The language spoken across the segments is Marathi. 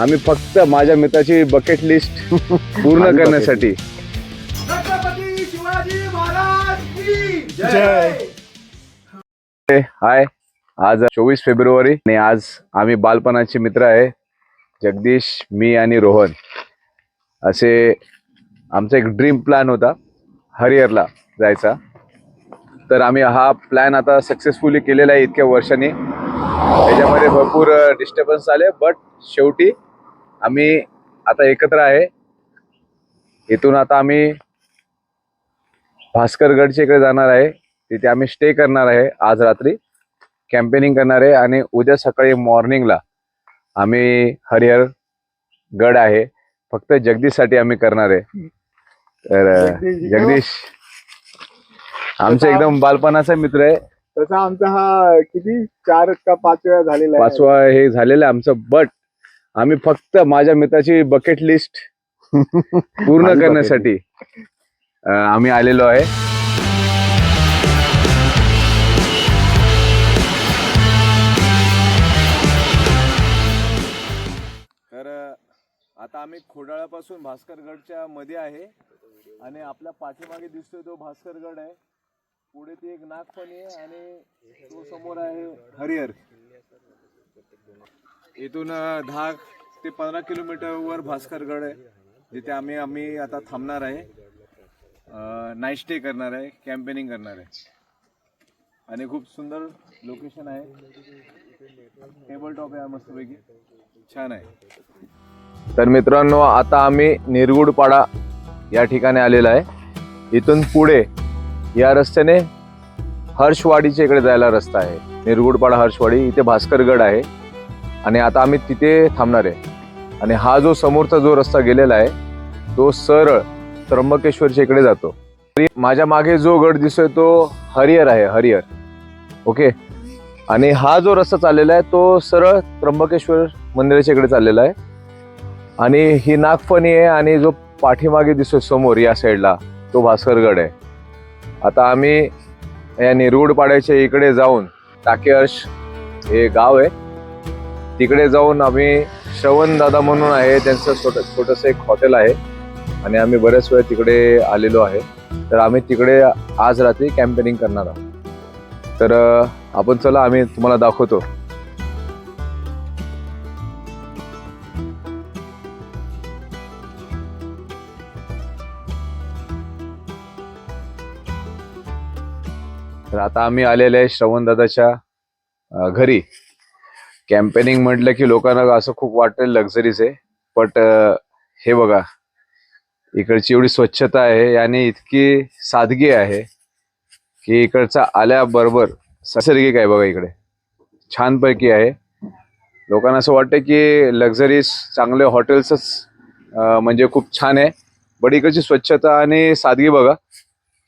आम्ही फक्त माझ्या मित्राची बकेट लिस्ट पूर्ण करण्यासाठी. छत्रपती शिवाजी महाराज की जय. हाय. आज चोवीस फेब्रुवारी आणि आज आम्ही बालपणाचे मित्र आहे जगदीश मी आणि रोहन. असे आमचा एक ड्रीम प्लॅन होता हरिहरला जायचा. तर आम्ही हा प्लॅन आता सक्सेसफुली केलेला आहे इतक्या वर्षांनी. त्याच्यामध्ये भरपूर डिस्टर्बन्स आले बट शेवटी आम्ही आता एकत्र आहे. इथून आता आम्ही भास्करगडच्या इकडे जाणार आहे. तिथे आम्ही स्टे करणार आहे आज रात्री. कॅम्पेनिंग करणार आहे आणि उद्या सकाळी मॉर्निंगला आम्ही हरिहर गड आहे. फक्त जगदीशसाठी आम्ही करणार आहे. तर जगदीश, जगदीश आमचा एकदम बालपणाचा मित्र आहे. तसा आमचा हा किती? चार का पाच वेळा झालेला पाचवा हे झालेलं आमचं बट आम्ही फक्त माझ्या मित्राची बकेट लिस्ट पूर्ण करण्यासाठी आम्ही आलेलो आहे. तर आता आम्ही खोडाळ्यापासून भास्करगडच्या मध्ये आहे आणि आपल्या पाठीमागे दिसतोय तो भास्करगड आहे. पुढे ती एक नागफणी आहे आणि तो समोर आहे हरिहर. इथून दहा ते पंधरा किलोमीटरवर भास्करगड आहे. जिथे आम्ही आम्ही आता थांबणार आहे. नाईट स्टे करणार आहे कॅम्पेनिंग करणार आहे. आणि खूप सुंदर लोकेशन आहे. टेबल टॉप आहे मस्तपैकी. छान आहे. तर मित्रांनो आता आम्ही निरगुडपाडा या ठिकाणी आलेला आहे. इथून पुढे या रस्त्याने हर्षवाडीच्या इकडे जायला रस्ता आहे. निरगुडपाडा हर्षवाडी इथे भास्करगड आहे. आणि आता आम्ही तिथे थांबणार आहे. आणि हा जो समोरचा जो रस्ता गेलेला आहे तो सरळ त्र्यंबकेश्वरच्या इकडे जातो. तरी माझ्या मागे जो गड दिसतोय तो हरिहर आहे हरिहर. ओके? आणि हा जो रस्ता चाललेला आहे तो सरळ त्र्यंबकेश्वर मंदिराच्या इकडे चाललेला आहे. आणि ही नागफणी आहे आणि जो पाठीमागे दिसतोय समोर या साईडला तो भास्करगड आहे. आता आम्ही या निरगुडपाड्याच्या इकडे जाऊन. टाकेअर्श हे गाव आहे. तिकडे जाऊन आम्ही श्रवण दादा म्हणून आहे. त्यांचं छोट छोटस एक हॉटेल आहे. आणि आम्ही बऱ्याच वेळा तिकडे आलेलो आहे. तर आम्ही तिकडे आज रात्री कॅम्पेनिंग करणार आहोत. तर आपण चला आम्ही तुम्हाला दाखवतो. तर आता आम्ही आलेले आहे श्रवणदादाच्या घरी. कॅम्पेनिंग म्हटलं की लोकांना असं खूप वाटेल लक्झरीच आहे. बट हे बघा इकडची एवढी स्वच्छता आहे आणि इतकी सादगी आहे की इकडचा आल्याबरोबर नैसर्गिक आहे बघा इकडे. छानपैकी आहे. लोकांना असं वाटतं की लक्झरीज चांगले हॉटेल्सच म्हणजे खूप छान आहे. बट इकडची स्वच्छता आणि सादगी बघा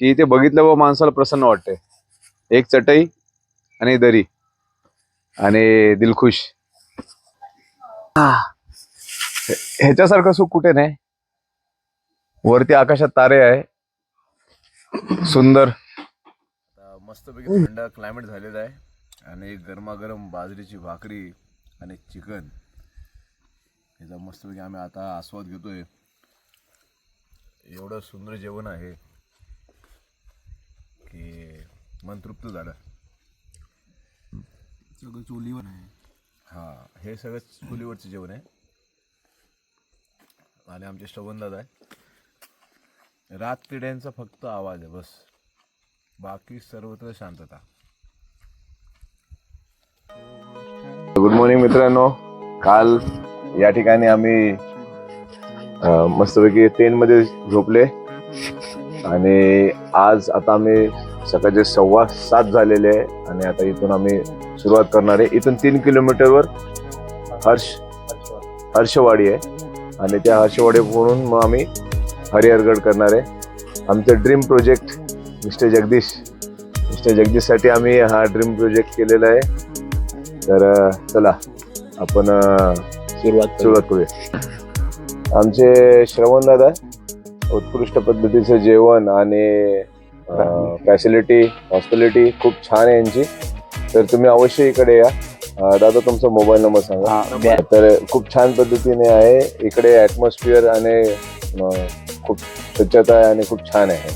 की इथे बघितलं माणसाला प्रसन्न वाटते एक चटई आणि दरी आणि दिलखुश. ह्याच्यासारखं सुख कुठे नाही. वरती आकाशात तारे आहे. सुंदर. मस्तपैकी थंड क्लायमेट झालेलं आहे. आणि गरमागरम बाजरीची भाकरी आणि चिकन. ह्याचा मस्तपैकी आम्ही आता आस्वाद घेतोय. एवढं सुंदर जेवण आहे. की मन तृप्त झालं. सगळं चोलीवर आहे. हा हे सगळं चुलीवरचं जेवण आहे. आणि आमचे श्रवण दादा आहे रात पिढ्यांचा फक्त आवाज आहे बस. बाकी सर्वत्र शांतता. गुड मॉर्निंग मित्रांनो. काल या ठिकाणी आम्ही मस्तपैकी टेंटमध्ये झोपले. आणि आज आता आम्ही सकाळचे सव्वा सात झालेले आहे. आणि आता इथून आम्ही सुरुवात करणार आहे. इथून तीन किलोमीटरवर हर्ष हर्षवाडी आहे. आणि त्या हर्षवाडीवरून मग आम्ही हरिहरगड करणार आहे. आमचं dream project mister Jagdish mister जगदीशसाठी आम्ही हा ड्रीम प्रोजेक्ट केलेला आहे. तर चला आपण सुरुवात सुरुवात करूया. आमचे श्रवण दादा उत्कृष्ट पद्धतीचं जेवण आणि फॅसिलिटी हॉस्पिटॅलिटी खूप छान आहे यांची. तर तुम्ही अवश्य इकडे या. दादा तुमचा मोबाईल नंबर सांगा. हा तर खूप छान पद्धतीने आहे. इकडे ऍटमॉस्फिअर आणि खूप स्वच्छता आहे आणि खूप छान आहे.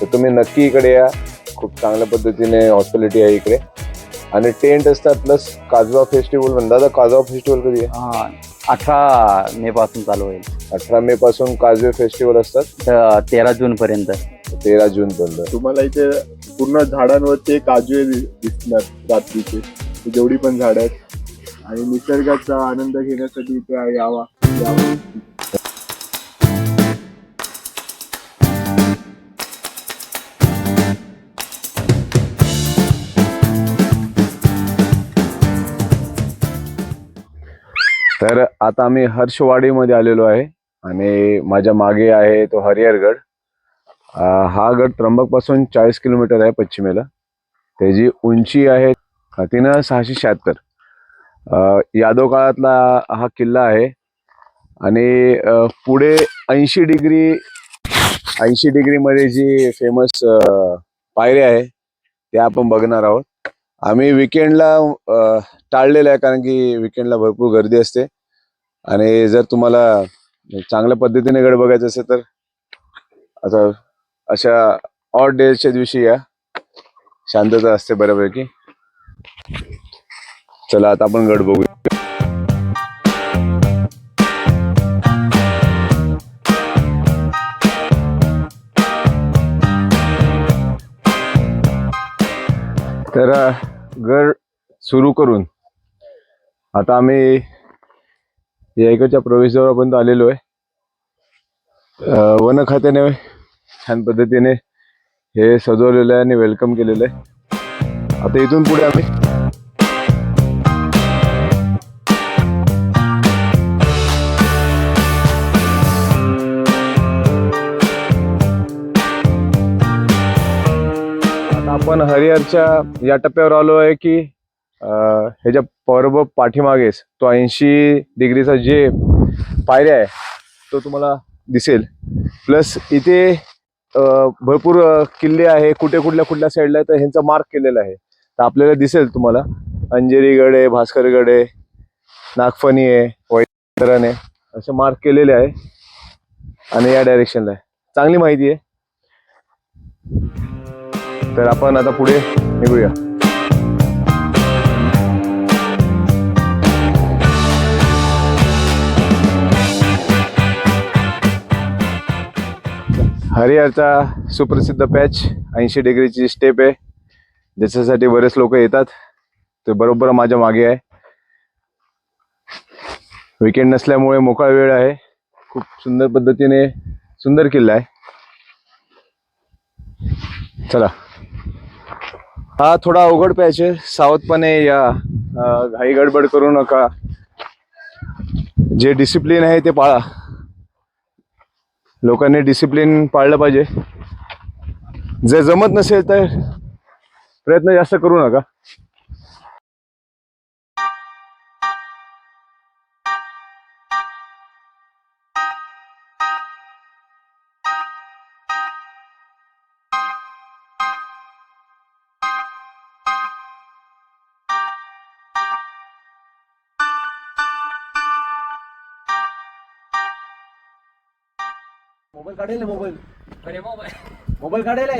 तर तुम्ही नक्की इकडे या. खूप चांगल्या पद्धतीने हॉस्पिटॅलिटी आहे इकडे. आणि टेंट असतात प्लस काजवा फेस्टिवल दादा काजवा फेस्टिवल कधी आहे? हा, अठरा मे पासून चालू होईल. अठरा मे पासून काजवे फेस्टिवल असतात. तेरा जून पर्यंत. तेरा जून पर्यंत. तुम्हाला इथे पूर्ण झाडांवरती काजवे दि- दिसणार रात्रीचे. जेवढी पण झाड आहेत. आणि निसर्गाचा आनंद घेण्यासाठी इथे यावा. यावं. तर आता आम्ही हर्षवाडीमध्ये आलेलो आहे. आणि माझ्या मागे आहे तो हरिहरगड. हा गड त्र्यंबकपासून चाळीस किलोमीटर आहे पश्चिमेला. त्याची उंची आहे अं, तीन सहाशे शहात्तर. यादव काळातला हा किल्ला आहे. आणि पुढे ऐंशी डिग्री ऐंशी डिग्रीमध्ये जी फेमस पायऱ्या आहे त्या आपण बघणार आहोत. आम्ही विकेंडला टाळलेलं आहे कारण की विकेंडला भरपूर गर्दी असते. आणि जर तुम्हाला चांगल्या पद्धतीने गड बघायचं असेल तर आता अशा ऑड डेजच्या दिवशी या. शांतता असते बऱ्यापैकी. चला आता आपण गड बघू तर गड सुरू करून. आता आम्ही या इकडच्या प्रवेशद्वारापर्यंत आलेलो आहे. वन खात्याने छान पद्धतीने हे सजवलेलं आहे आणि वेलकम केलेलं आहे. आता इथून पुढे आम्ही आपण हरिहरच्या या टप्प्यावर आलो आहे की ह्याच्या पर्व पाठीमागेच तो ऐंशी डिग्रीचा जे पायऱ्या आहे तो तुम्हाला दिसेल. प्लस इथे भरपूर किल्ले आहे कुठे कुठल्या कुठल्या साईडला आहे तर ह्यांचा मार्क केलेला आहे. तर आपल्याला दिसेल तुम्हाला. अंजेरीगड आहे भास्करगड आहे नागफणी आहे वैतरण आहे असे मार्क केलेले आहे. आणि या डायरेक्शनला आहे. चांगली माहिती आहे. तर आपण आता पुढे निघूया. हरिहरचा सुप्रसिद्ध पॅच ऐंशी डिग्रीची स्टेप आहे. ज्याच्यासाठी बरेच लोक येतात. ते बरोबर माझ्या मागे आहे. विकेंड नसल्यामुळे मोकळा वेळ आहे. खूप सुंदर पद्धतीने सुंदर किल्ला आहे. चला. हा थोडा अवघड पॅच आहे. सावधपणे या घाई गडबड करू नका. जे डिसिप्लिन आहे ते पाळा. लोकांनी डिसिप्लिन पाळलं पाहिजे. जर जमत नसेल तर प्रयत्न जास्त करू नका. मोबाईल काढेल मोबाईल? अरे मोबाईल मोबाईल काढेल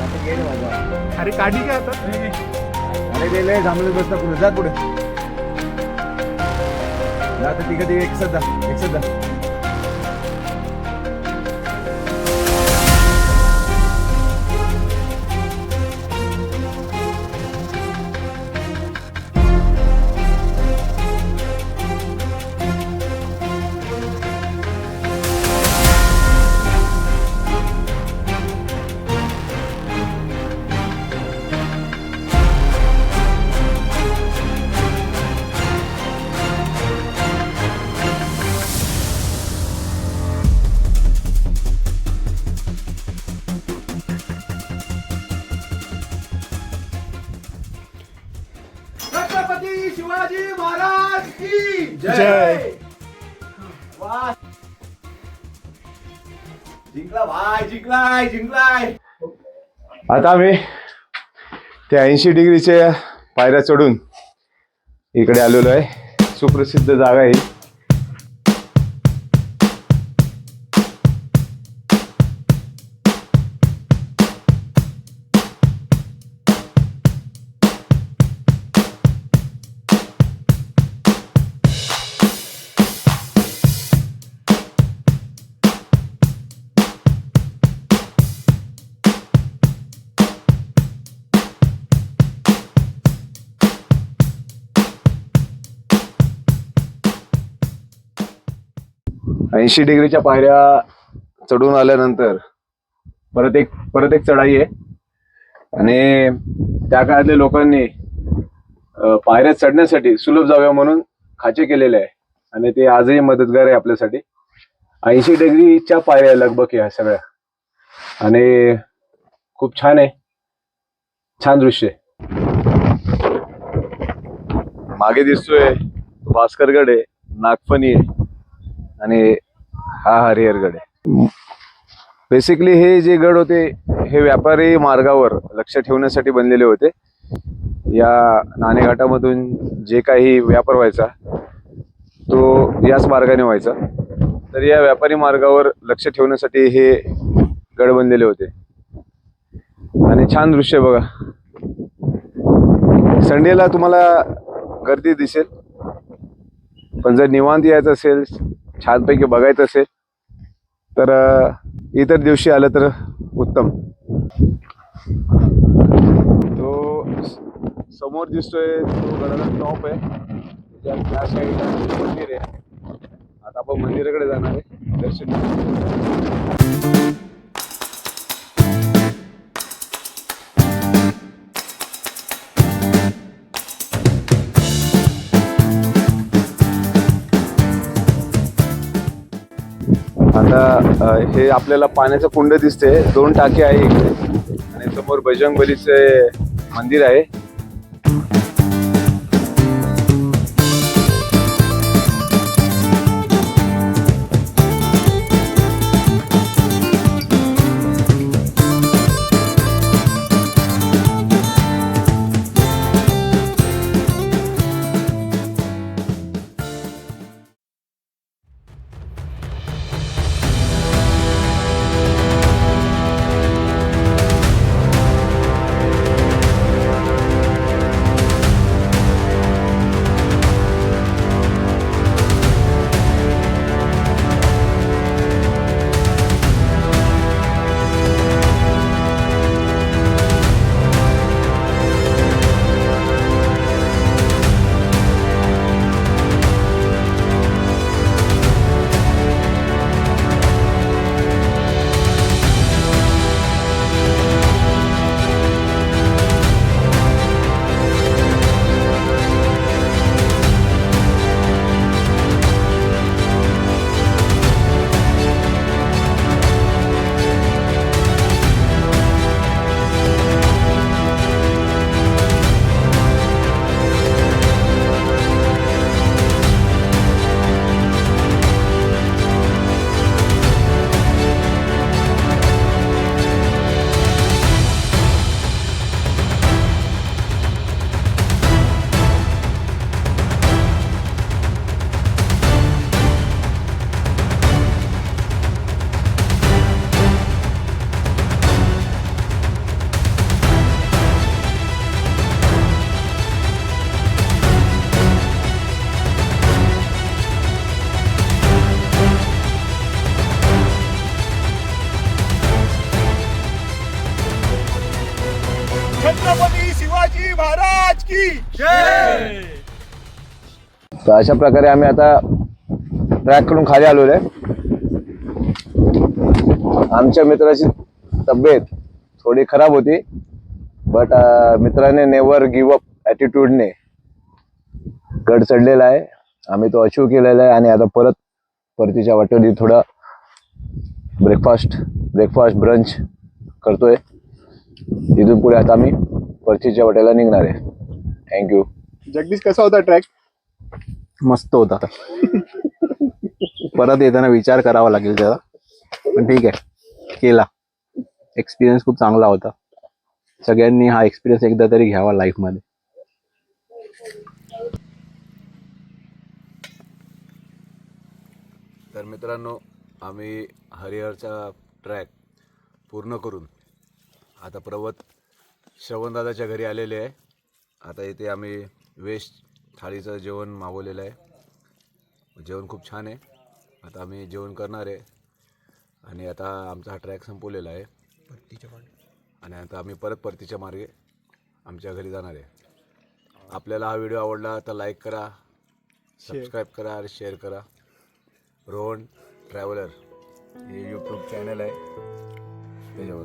अरे काढी काय आता? अरे गेले थांबले बसता पुढे. जा पुढे. जा आता तिघं तिघं एक सध्या एक सध्या जिंकलाय जिंकलाय. आता आम्ही त्या ऐंशी डिग्रीच्या पायऱ्या चढून इकडे आलेलो आहे. सुप्रसिद्ध जागा आहे ऐंशी डिग्रीच्या पायऱ्या चढून आल्यानंतर परत एक परत एक चढाई आहे. आणि त्या काळातल्या लोकांनी पायऱ्या चढण्यासाठी सुलभ जाव्या म्हणून खाचे केलेले आहे. आणि ते आजही मदतगार आहे आपल्यासाठी. ऐंशी डिग्रीच्या पायऱ्या लगबग लगभग ह्या सगळ्या. आणि खूप छान आहे. छान दृश्य आहे. मागे दिसतोय भास्करगड आहे नागफणी आहे. आणि हा हरिहरगड आहे. बेसिकली हे जे गड होते हे व्यापारी मार्गावर लक्ष ठेवण्यासाठी बनलेले होते. या नाणेघाटामधून जे काही व्यापार व्हायचा तो याच मार्गाने व्हायचा. तर या व्यापारी मार्गावर लक्ष ठेवण्यासाठी हे गड बनलेले होते. आणि छान दृश्य आहे बघा. संडेला तुम्हाला गर्दी दिसेल. पण जर निवांत यायचं असेल छानपैकी बघायचं असेल तर इतर दिवशी आलं तर उत्तम. तो समोर दिसतोय तो गडाचा टॉप आहे. त्या साईडला मंदिर आहे. आता आपण मंदिराकडे जाणार आहे. दर्शन आता हे आपल्याला पाण्याचं कुंड दिसते दोन टाके आहे इकडे. आणि समोर बजरंग बलीचे मंदिर आहे. तर अशा प्रकारे आम्ही आता ट्रॅककडून खाली आलेलो आहे. आमच्या मित्राची तब्येत थोडी खराब होती बट मित्राने नेवर गिव्ह अप ॲटिट्यूडने गड चढलेला आहे. आम्ही तो अचीव केलेला आहे आणि आता परत परतीच्या वाटेवरती थोडा ब्रेकफास्ट ब्रेकफास्ट ब्रंच करतोय. इथून पुढे आता आम्ही परतीच्या वाटेला निघणार आहे. थँक्यू जगदीश कसा होता ट्रॅक मस्त होता. परत येताना विचार करावा लागेल त्याला. पण ठीक आहे. केला. एक्सपिरियन्स खूप चांगला होता. सगळ्यांनी हा एक्सपिरियन्स एकदा तरी घ्यावा लाईफमध्ये तर मित्रांनो आम्ही हरिहरचा ट्रॅक पूर्ण करून आता प्रवत श्रवणदादाच्या घरी आलेले आहे. आता इथे आम्ही वेज थाळीचं जेवण मागवलेलं आहे. जेवण खूप छान आहे. आता आम्ही जेवण करणार आहे. आणि आता आमचा हा ट्रॅक संपवलेला आहे. आणि आता आम्ही परत परतीच्या मार्गे आमच्या घरी जाणार आहे. आपल्याला हा व्हिडिओ आवडला तर लाईक करा सबस्क्राईब करा आणि शेअर करा. रोहन ट्रॅव्हलर हे यूट्यूब चॅनल आहे. त्याच्यावर.